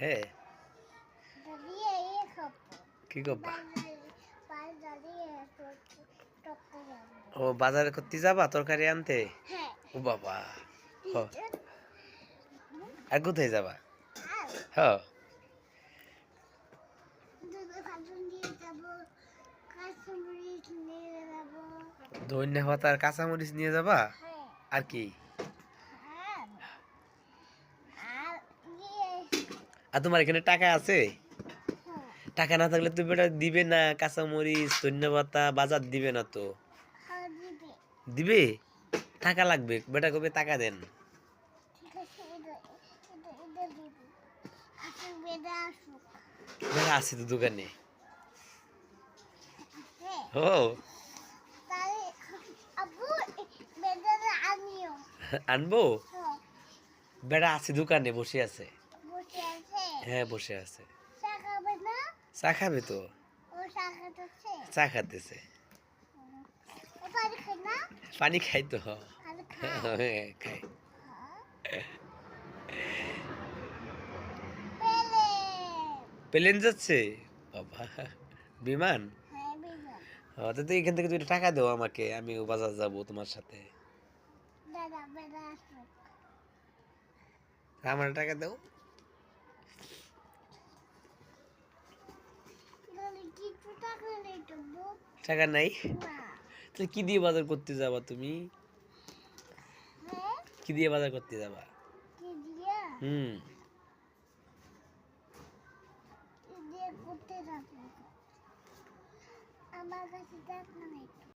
হ্যাঁ কি করবা ও বাজারে করতে যাবা? তরকারি আনতে? হ্যাঁ। ও বাবা আর কোথায় যাবা? আর ধন্যবাদ পাতার কাঁচামরিচ নিয়ে যাবা? হ্যাঁ। আর কি আর আর ইয়ে আর তোমার এখানে টাকা আছে? টাকা না থাকলে তুমি এটা দিবে না কাঁচামরিচ ধন্যবাদ বাজার দিবে না তো। দিবে? টাকা লাগবে বেটা কবে টাকা দেন। আছে বেটা তো দোকানে। ও। আনব? বেটা আছে দোকানে বসে আছে। হ্যাঁ বসে আছে। চা খাবে তো? চা খাতেছে। পানি খাই তো। খায়? হ্যাঁ, খাই হ্যাঁ। প্লেন যাচ্ছে? বাবা বিমান? হ্যাঁ ও, তো এখান থেকে তুমি টাকা দাও আমাকে আমি বাজার যাব তোমার সাথে। আমার টাকা দাও তাহলে কিছু টাকা নেই তো বুক টাকা নাই। তাহলে কি দিয়ে বাজার করতে যাবা তুমি? হ্যাঁ? কি দিয়ে বাজার করতে যাবা? হুম। আমার কাছে